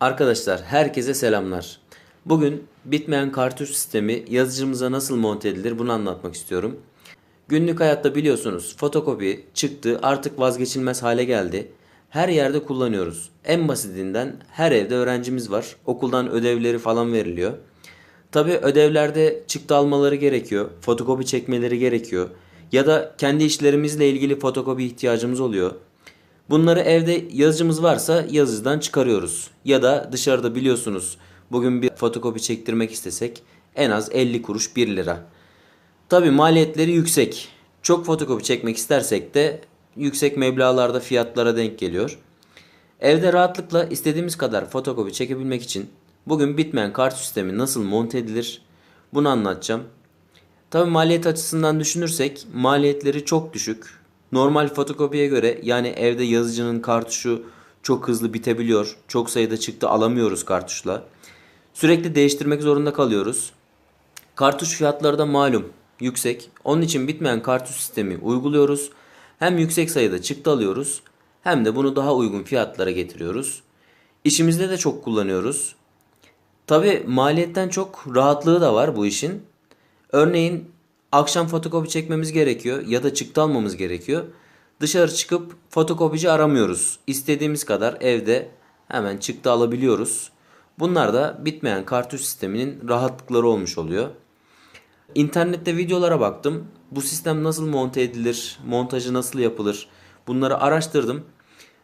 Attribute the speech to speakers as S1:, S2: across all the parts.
S1: Arkadaşlar herkese selamlar. Bugün bitmeyen kartuş sistemi yazıcımıza nasıl monte edilir bunu anlatmak istiyorum. Günlük hayatta biliyorsunuz fotokopi çıktı artık vazgeçilmez hale geldi. Her yerde kullanıyoruz. En basitinden her evde öğrencimiz var. Okuldan ödevleri falan veriliyor. Tabi ödevlerde çıktı almaları gerekiyor. Fotokopi çekmeleri gerekiyor. Ya da kendi işlerimizle ilgili fotokopi ihtiyacımız oluyor. Bunları evde yazıcımız varsa yazıcıdan çıkarıyoruz. Ya da dışarıda biliyorsunuz bugün bir fotokopi çektirmek istesek en az 50 kuruş 1 lira. Tabi maliyetleri yüksek. Çok fotokopi çekmek istersek de yüksek meblağlarda fiyatlara denk geliyor. Evde rahatlıkla istediğimiz kadar fotokopi çekebilmek için bugün bitmeyen kart sistemi nasıl monte edilir bunu anlatacağım. Tabi maliyet açısından düşünürsek maliyetleri çok düşük. Normal fotokopiye göre yani evde yazıcının kartuşu çok hızlı bitebiliyor. Çok sayıda çıktı alamıyoruz kartuşla. Sürekli değiştirmek zorunda kalıyoruz. Kartuş fiyatları da malum yüksek. Onun için bitmeyen kartuş sistemi uyguluyoruz. Hem yüksek sayıda çıktı alıyoruz hem de bunu daha uygun fiyatlara getiriyoruz. İşimizde de çok kullanıyoruz. Tabi maliyetten çok rahatlığı da var bu işin. Örneğin akşam fotokopi çekmemiz gerekiyor ya da çıktı almamız gerekiyor. Dışarı çıkıp fotokopici aramıyoruz. İstediğimiz kadar evde hemen çıktı alabiliyoruz. Bunlar da bitmeyen kartuş sisteminin rahatlıkları olmuş oluyor. İnternette videolara baktım. Bu sistem nasıl monte edilir, montajı nasıl yapılır bunları araştırdım.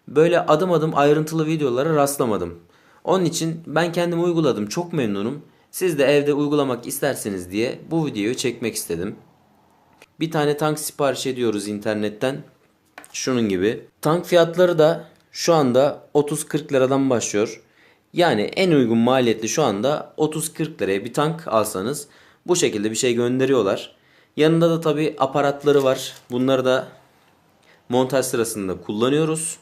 S1: Böyle adım adım ayrıntılı videolara rastlamadım. Onun için ben kendim uyguladım. Çok memnunum. Siz de evde uygulamak isterseniz diye bu videoyu çekmek istedim. Bir tane tank sipariş ediyoruz internetten. Şunun gibi. Tank fiyatları da şu anda 30-40 liradan başlıyor. Yani en uygun maliyetli şu anda 30-40 liraya bir tank alsanız bu şekilde bir şey gönderiyorlar. Yanında da tabi aparatları var. Bunları da montaj sırasında kullanıyoruz.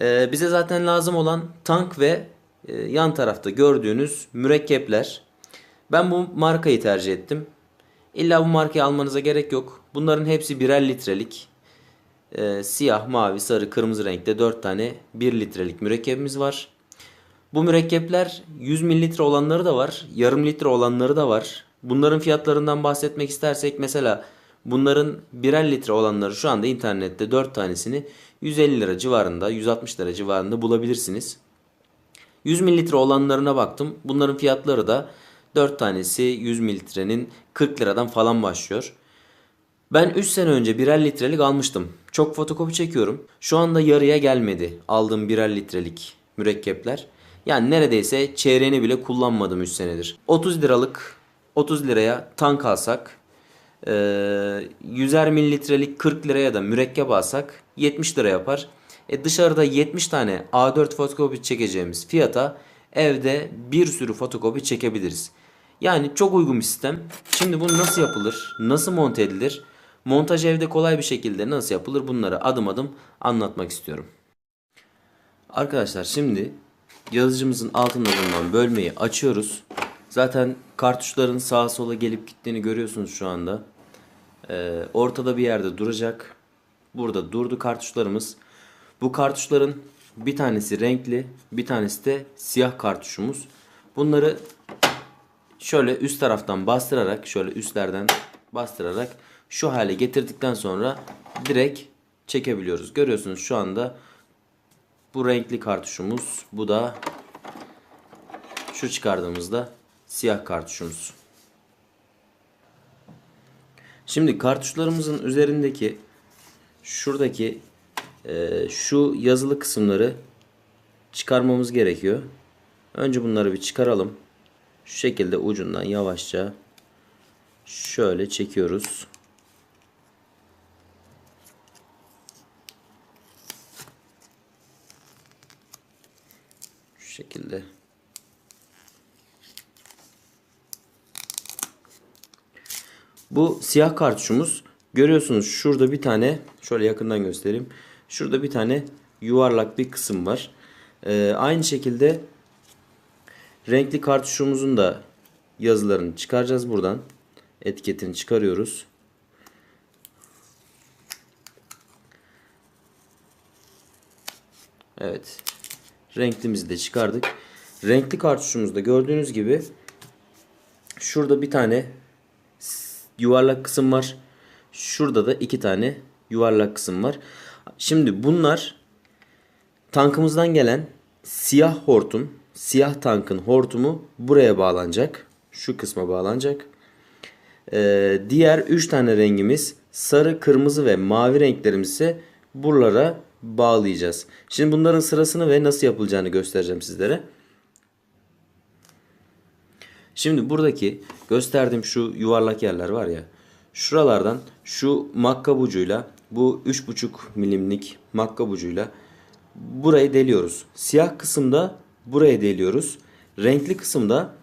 S1: Ee, bize zaten lazım olan tank ve e, yan tarafta gördüğünüz mürekkepler. Ben bu markayı tercih ettim. İlla bu markayı almanıza gerek yok. Bunların hepsi birer litrelik. Ee, siyah, mavi, sarı, kırmızı renkte 4 tane 1 litrelik mürekkebimiz var. Bu mürekkepler 100 mililitre olanları da var. Yarım litre olanları da var. Bunların fiyatlarından bahsetmek istersek mesela bunların birer litre olanları şu anda internette 4 tanesini 150 lira civarında 160 lira civarında bulabilirsiniz. 100 mililitre olanlarına baktım. Bunların fiyatları da 4 tanesi 100 mililitrenin 40 liradan falan başlıyor. Ben 3 sene önce birer litrelik almıştım. Çok fotokopi çekiyorum. Şu anda yarıya gelmedi aldığım birer litrelik mürekkepler. Yani neredeyse çeyreğini bile kullanmadım 3 senedir. 30 liralık 30 liraya tank alsak, e, 100'er mililitrelik 40 liraya da mürekkep alsak 70 lira yapar. E dışarıda 70 tane A4 fotokopi çekeceğimiz fiyata evde bir sürü fotokopi çekebiliriz. Yani çok uygun bir sistem. Şimdi bu nasıl yapılır? Nasıl monte edilir? Montaj evde kolay bir şekilde nasıl yapılır? Bunları adım adım anlatmak istiyorum. Arkadaşlar şimdi yazıcımızın altında bulunan bölmeyi açıyoruz. Zaten kartuşların sağa sola gelip gittiğini görüyorsunuz şu anda. Ee, ortada bir yerde duracak. Burada durdu kartuşlarımız. Bu kartuşların bir tanesi renkli, bir tanesi de siyah kartuşumuz. Bunları şöyle üst taraftan bastırarak, şöyle üstlerden bastırarak şu hale getirdikten sonra direkt çekebiliyoruz. Görüyorsunuz şu anda bu renkli kartuşumuz, bu da şu çıkardığımızda siyah kartuşumuz. Şimdi kartuşlarımızın üzerindeki şuradaki e, şu yazılı kısımları çıkarmamız gerekiyor. Önce bunları bir çıkaralım. Şu şekilde ucundan yavaşça şöyle çekiyoruz. Şu şekilde. Bu siyah kartuşumuz. Görüyorsunuz şurada bir tane şöyle yakından göstereyim. Şurada bir tane yuvarlak bir kısım var. Ee, aynı şekilde renkli kartuşumuzun da yazılarını çıkaracağız buradan. Etiketini çıkarıyoruz. Evet. Renklimizi de çıkardık. Renkli kartuşumuzda gördüğünüz gibi şurada bir tane yuvarlak kısım var. Şurada da iki tane yuvarlak kısım var. Şimdi bunlar tankımızdan gelen siyah hortum, siyah tankın hortumu buraya bağlanacak. Şu kısma bağlanacak. Ee, diğer 3 tane rengimiz sarı, kırmızı ve mavi renklerimiz ise buralara bağlayacağız. Şimdi bunların sırasını ve nasıl yapılacağını göstereceğim sizlere. Şimdi buradaki gösterdiğim şu yuvarlak yerler var ya. Şuralardan şu makkabucuyla bu 3,5 milimlik makkabucuyla burayı deliyoruz. Siyah kısımda buraya deliyoruz. Renkli kısımda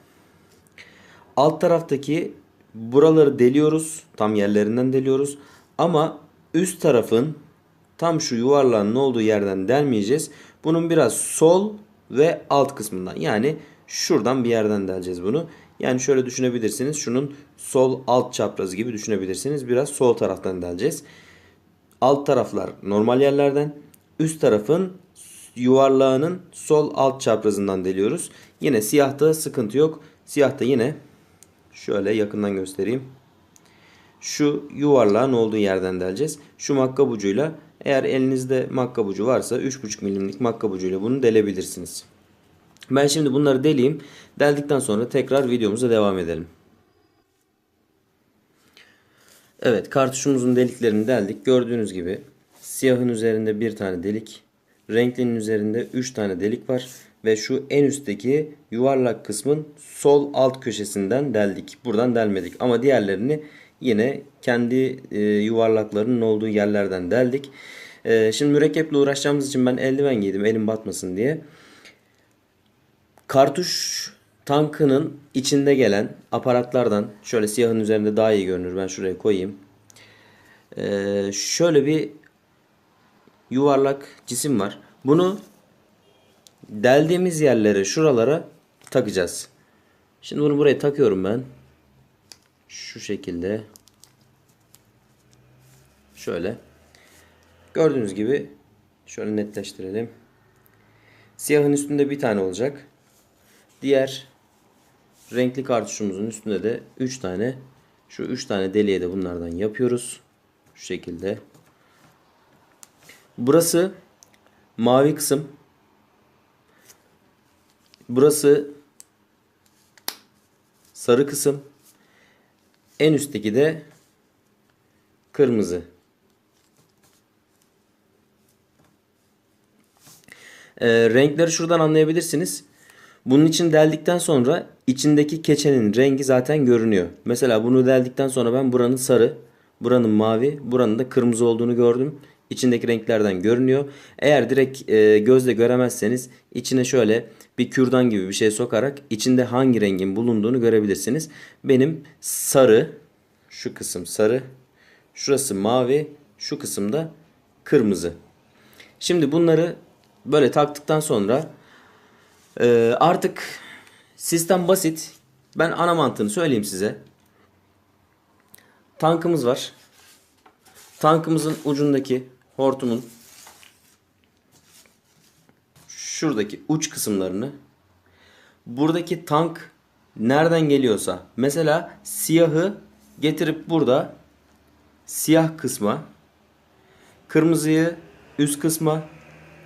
S1: alt taraftaki buraları deliyoruz. Tam yerlerinden deliyoruz. Ama üst tarafın tam şu yuvarlağın olduğu yerden delmeyeceğiz. Bunun biraz sol ve alt kısmından yani şuradan bir yerden deleceğiz bunu. Yani şöyle düşünebilirsiniz. Şunun sol alt çaprazı gibi düşünebilirsiniz. Biraz sol taraftan deleceğiz. Alt taraflar normal yerlerden. Üst tarafın yuvarlağının sol alt çaprazından deliyoruz. Yine siyahta sıkıntı yok. Siyahta yine şöyle yakından göstereyim. Şu yuvarlağın olduğu yerden deleceğiz. Şu makkabucuyla eğer elinizde makkabucu varsa 3,5 milimlik makkabucuyla bunu delebilirsiniz. Ben şimdi bunları deleyim. Deldikten sonra tekrar videomuza devam edelim. Evet kartuşumuzun deliklerini deldik. Gördüğünüz gibi siyahın üzerinde bir tane delik. Renklinin üzerinde 3 tane delik var. Ve şu en üstteki yuvarlak kısmın sol alt köşesinden deldik. Buradan delmedik. Ama diğerlerini yine kendi e, yuvarlaklarının olduğu yerlerden deldik. E, şimdi mürekkeple uğraşacağımız için ben eldiven giydim elim batmasın diye. Kartuş tankının içinde gelen aparatlardan şöyle siyahın üzerinde daha iyi görünür. Ben şuraya koyayım. Ee, şöyle bir yuvarlak cisim var. Bunu deldiğimiz yerlere şuralara takacağız. Şimdi bunu buraya takıyorum ben. Şu şekilde. Şöyle. Gördüğünüz gibi şöyle netleştirelim. Siyahın üstünde bir tane olacak. Diğer renkli kartuşumuzun üstünde de 3 tane şu 3 tane deliğe de bunlardan yapıyoruz. Şu şekilde. Burası mavi kısım. Burası sarı kısım. En üstteki de kırmızı. Ee, renkleri şuradan anlayabilirsiniz. Bunun için deldikten sonra içindeki keçenin rengi zaten görünüyor. Mesela bunu deldikten sonra ben buranın sarı, buranın mavi, buranın da kırmızı olduğunu gördüm. İçindeki renklerden görünüyor. Eğer direkt e, gözle göremezseniz içine şöyle bir kürdan gibi bir şey sokarak içinde hangi rengin bulunduğunu görebilirsiniz. Benim sarı, şu kısım sarı, şurası mavi, şu kısımda kırmızı. Şimdi bunları böyle taktıktan sonra ee, artık sistem basit. Ben ana mantığını söyleyeyim size. Tankımız var. Tankımızın ucundaki hortumun şuradaki uç kısımlarını buradaki tank nereden geliyorsa mesela siyahı getirip burada siyah kısma kırmızıyı üst kısma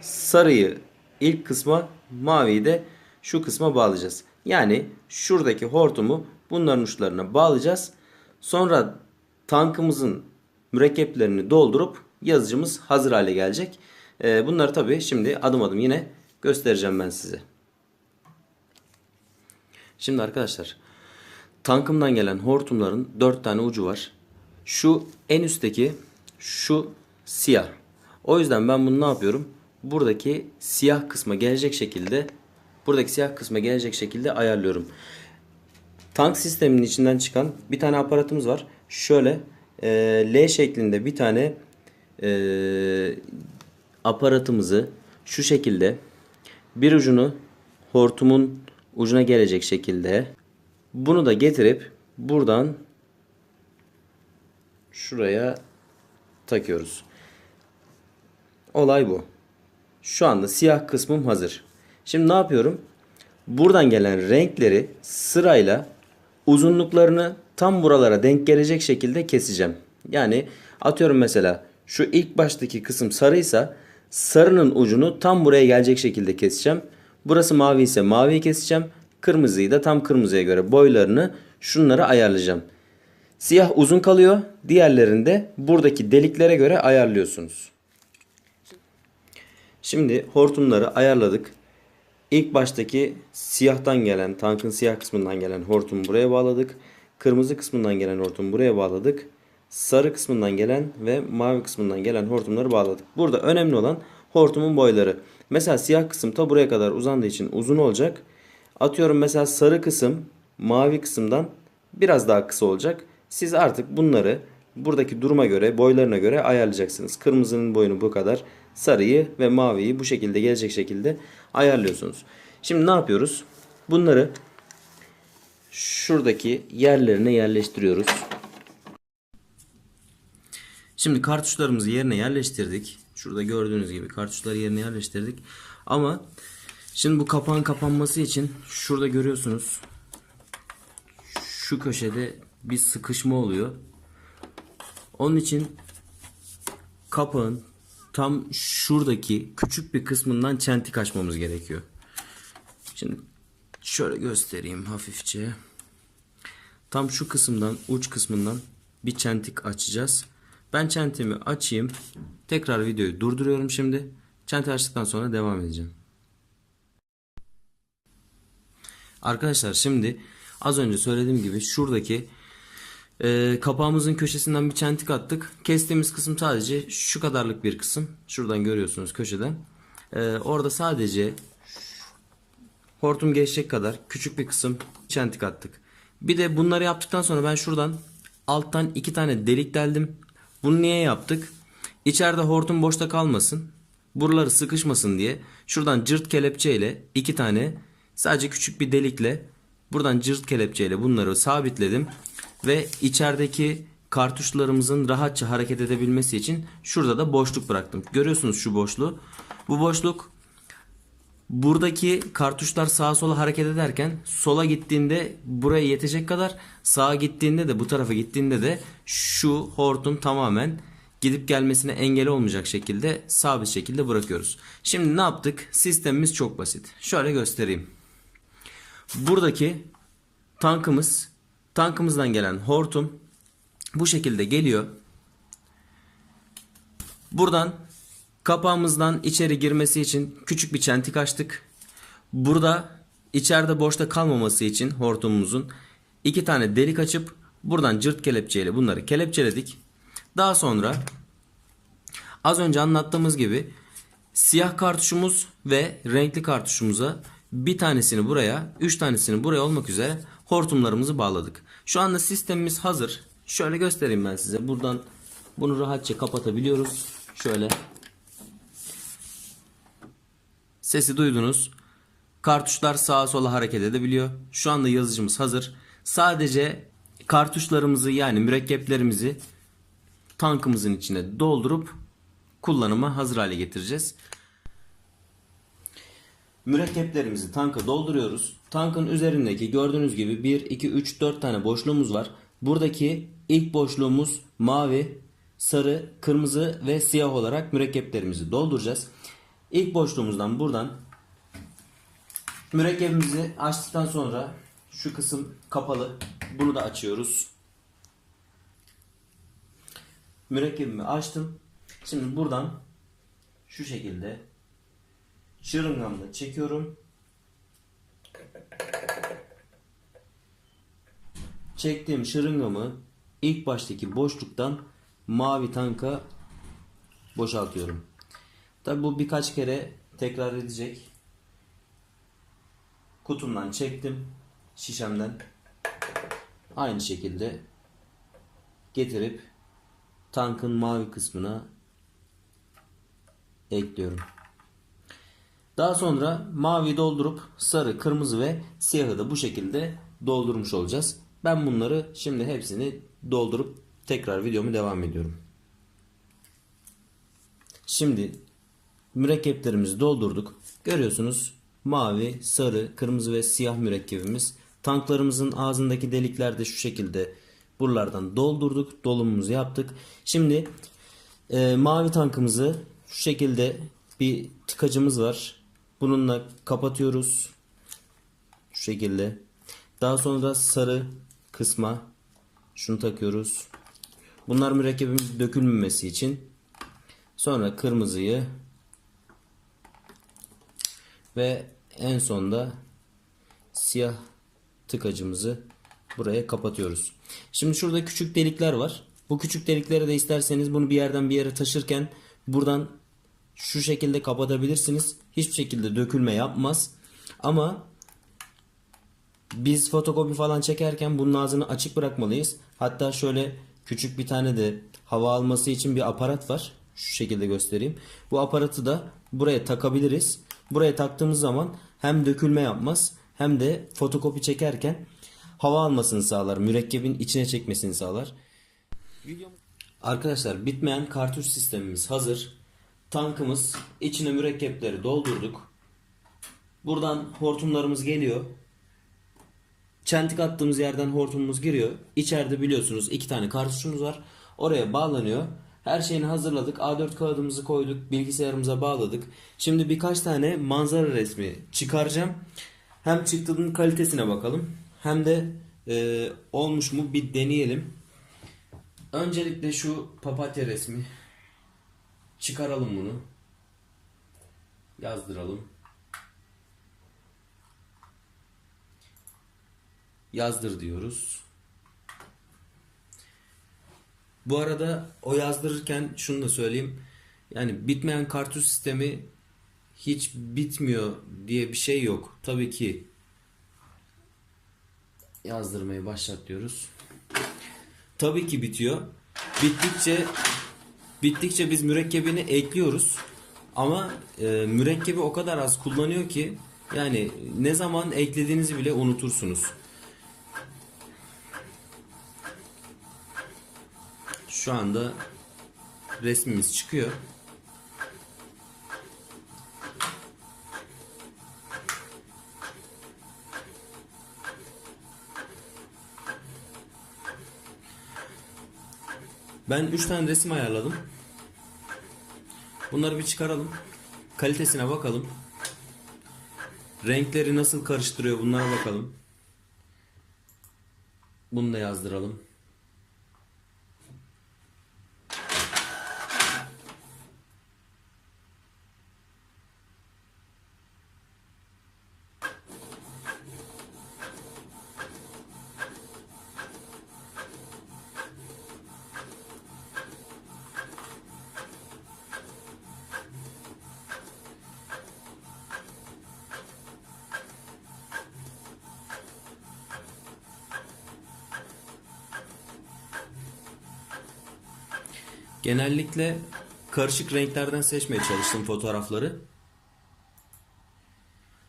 S1: sarıyı ilk kısma maviyi de şu kısma bağlayacağız. Yani şuradaki hortumu bunların uçlarına bağlayacağız. Sonra tankımızın mürekkeplerini doldurup yazıcımız hazır hale gelecek. Ee, bunları tabii şimdi adım adım yine göstereceğim ben size. Şimdi arkadaşlar tankımdan gelen hortumların 4 tane ucu var. Şu en üstteki şu siyah. O yüzden ben bunu ne yapıyorum? buradaki siyah kısma gelecek şekilde buradaki siyah kısma gelecek şekilde ayarlıyorum. Tank sisteminin içinden çıkan bir tane aparatımız var. Şöyle e, L şeklinde bir tane e, aparatımızı şu şekilde bir ucunu hortumun ucuna gelecek şekilde bunu da getirip buradan şuraya takıyoruz. Olay bu. Şu anda siyah kısmım hazır. Şimdi ne yapıyorum? Buradan gelen renkleri sırayla uzunluklarını tam buralara denk gelecek şekilde keseceğim. Yani atıyorum mesela şu ilk baştaki kısım sarıysa sarının ucunu tam buraya gelecek şekilde keseceğim. Burası mavi ise maviyi keseceğim. Kırmızıyı da tam kırmızıya göre boylarını şunları ayarlayacağım. Siyah uzun kalıyor. Diğerlerini de buradaki deliklere göre ayarlıyorsunuz. Şimdi hortumları ayarladık. İlk baştaki siyahtan gelen, tankın siyah kısmından gelen hortumu buraya bağladık. Kırmızı kısmından gelen hortumu buraya bağladık. Sarı kısmından gelen ve mavi kısmından gelen hortumları bağladık. Burada önemli olan hortumun boyları. Mesela siyah kısım ta buraya kadar uzandığı için uzun olacak. Atıyorum mesela sarı kısım mavi kısımdan biraz daha kısa olacak. Siz artık bunları buradaki duruma göre, boylarına göre ayarlayacaksınız. Kırmızının boyunu bu kadar, sarıyı ve maviyi bu şekilde gelecek şekilde ayarlıyorsunuz. Şimdi ne yapıyoruz? Bunları şuradaki yerlerine yerleştiriyoruz. Şimdi kartuşlarımızı yerine yerleştirdik. Şurada gördüğünüz gibi kartuşları yerine yerleştirdik. Ama şimdi bu kapağın kapanması için şurada görüyorsunuz. Şu köşede bir sıkışma oluyor. Onun için kapağın tam şuradaki küçük bir kısmından çentik açmamız gerekiyor. Şimdi şöyle göstereyim hafifçe. Tam şu kısımdan uç kısmından bir çentik açacağız. Ben çentimi açayım. Tekrar videoyu durduruyorum şimdi. Çenti açtıktan sonra devam edeceğim. Arkadaşlar şimdi az önce söylediğim gibi şuradaki e, kapağımızın köşesinden bir çentik attık. Kestiğimiz kısım sadece şu kadarlık bir kısım. Şuradan görüyorsunuz köşeden. E, orada sadece hortum geçecek kadar küçük bir kısım çentik attık. Bir de bunları yaptıktan sonra ben şuradan alttan iki tane delik deldim. Bunu niye yaptık? İçeride hortum boşta kalmasın. Buraları sıkışmasın diye şuradan cırt kelepçeyle iki tane sadece küçük bir delikle buradan cırt kelepçeyle bunları sabitledim ve içerideki kartuşlarımızın rahatça hareket edebilmesi için şurada da boşluk bıraktım. Görüyorsunuz şu boşluğu. Bu boşluk buradaki kartuşlar sağa sola hareket ederken sola gittiğinde buraya yetecek kadar sağa gittiğinde de bu tarafa gittiğinde de şu hortum tamamen gidip gelmesine engel olmayacak şekilde sabit şekilde bırakıyoruz. Şimdi ne yaptık? Sistemimiz çok basit. Şöyle göstereyim. Buradaki tankımız tankımızdan gelen hortum bu şekilde geliyor. Buradan kapağımızdan içeri girmesi için küçük bir çentik açtık. Burada içeride boşta kalmaması için hortumumuzun iki tane delik açıp buradan cırt kelepçeyle bunları kelepçeledik. Daha sonra az önce anlattığımız gibi siyah kartuşumuz ve renkli kartuşumuza bir tanesini buraya, üç tanesini buraya olmak üzere hortumlarımızı bağladık. Şu anda sistemimiz hazır. Şöyle göstereyim ben size. Buradan bunu rahatça kapatabiliyoruz. Şöyle. Sesi duydunuz. Kartuşlar sağa sola hareket edebiliyor. Şu anda yazıcımız hazır. Sadece kartuşlarımızı yani mürekkeplerimizi tankımızın içine doldurup kullanıma hazır hale getireceğiz. Mürekkeplerimizi tanka dolduruyoruz. Tankın üzerindeki gördüğünüz gibi 1, 2, 3, 4 tane boşluğumuz var. Buradaki ilk boşluğumuz mavi, sarı, kırmızı ve siyah olarak mürekkeplerimizi dolduracağız. İlk boşluğumuzdan buradan mürekkebimizi açtıktan sonra şu kısım kapalı. Bunu da açıyoruz. Mürekkebimi açtım. Şimdi buradan şu şekilde şırıngamla çekiyorum. Çektiğim şırıngamı ilk baştaki boşluktan mavi tanka boşaltıyorum. Tabi bu birkaç kere tekrar edecek. Kutumdan çektim. Şişemden. Aynı şekilde getirip tankın mavi kısmına ekliyorum. Daha sonra mavi doldurup sarı, kırmızı ve siyahı da bu şekilde doldurmuş olacağız. Ben bunları şimdi hepsini doldurup tekrar videomu devam ediyorum. Şimdi mürekkeplerimizi doldurduk. Görüyorsunuz mavi, sarı, kırmızı ve siyah mürekkebimiz. Tanklarımızın ağzındaki deliklerde şu şekilde buralardan doldurduk. Dolumumuzu yaptık. Şimdi e, mavi tankımızı şu şekilde bir tıkacımız var. Bununla kapatıyoruz. Şu şekilde. Daha sonra sarı kısma şunu takıyoruz. Bunlar mürekkebimiz dökülmemesi için. Sonra kırmızıyı ve en sonda siyah tıkacımızı buraya kapatıyoruz. Şimdi şurada küçük delikler var. Bu küçük delikleri de isterseniz bunu bir yerden bir yere taşırken buradan şu şekilde kapatabilirsiniz. Hiçbir şekilde dökülme yapmaz. Ama biz fotokopi falan çekerken bunun ağzını açık bırakmalıyız. Hatta şöyle küçük bir tane de hava alması için bir aparat var. Şu şekilde göstereyim. Bu aparatı da buraya takabiliriz. Buraya taktığımız zaman hem dökülme yapmaz hem de fotokopi çekerken hava almasını sağlar. Mürekkebin içine çekmesini sağlar. Arkadaşlar bitmeyen kartuş sistemimiz hazır. Tankımız içine mürekkepleri doldurduk. Buradan hortumlarımız geliyor. Çentik attığımız yerden hortumumuz giriyor. İçeride biliyorsunuz iki tane kartuşumuz var. Oraya bağlanıyor. Her şeyini hazırladık. A4 kağıdımızı koyduk. Bilgisayarımıza bağladık. Şimdi birkaç tane manzara resmi çıkaracağım. Hem çıktığının kalitesine bakalım. Hem de e, olmuş mu bir deneyelim. Öncelikle şu papatya resmi. Çıkaralım bunu. Yazdıralım. Yazdır diyoruz. Bu arada o yazdırırken şunu da söyleyeyim. Yani bitmeyen kartuş sistemi hiç bitmiyor diye bir şey yok. Tabii ki yazdırmayı başlat diyoruz. Tabii ki bitiyor. Bittikçe bittikçe biz mürekkebini ekliyoruz. Ama e, mürekkebi o kadar az kullanıyor ki yani ne zaman eklediğinizi bile unutursunuz. Şu anda resmimiz çıkıyor. Ben 3 tane resim ayarladım. Bunları bir çıkaralım. Kalitesine bakalım. Renkleri nasıl karıştırıyor bunlara bakalım. Bunu da yazdıralım. Genellikle karışık renklerden seçmeye çalıştım fotoğrafları.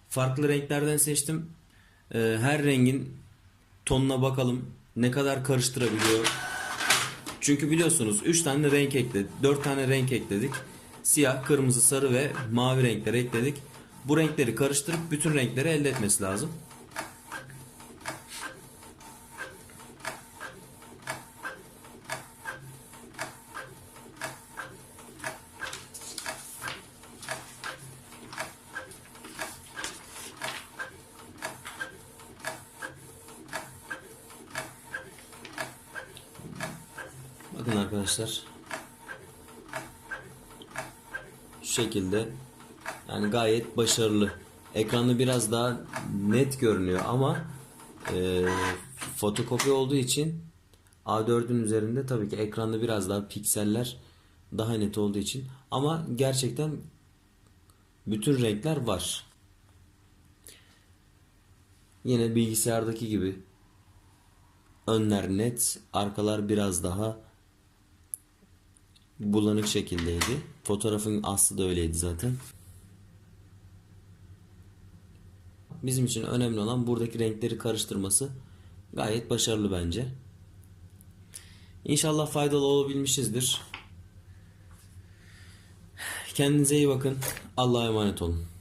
S1: Farklı renklerden seçtim. Ee, her rengin tonuna bakalım. Ne kadar karıştırabiliyor. Çünkü biliyorsunuz 3 tane renk ekledik. 4 tane renk ekledik. Siyah, kırmızı, sarı ve mavi renkleri ekledik. Bu renkleri karıştırıp bütün renkleri elde etmesi lazım. Bakın arkadaşlar. Şu şekilde yani gayet başarılı. Ekranı biraz daha net görünüyor ama e, fotokopi olduğu için A4'ün üzerinde tabii ki ekranda biraz daha pikseller daha net olduğu için ama gerçekten bütün renkler var. Yine bilgisayardaki gibi önler net, arkalar biraz daha bulanık şekildeydi. Fotoğrafın aslı da öyleydi zaten. Bizim için önemli olan buradaki renkleri karıştırması gayet başarılı bence. İnşallah faydalı olabilmişizdir. Kendinize iyi bakın. Allah'a emanet olun.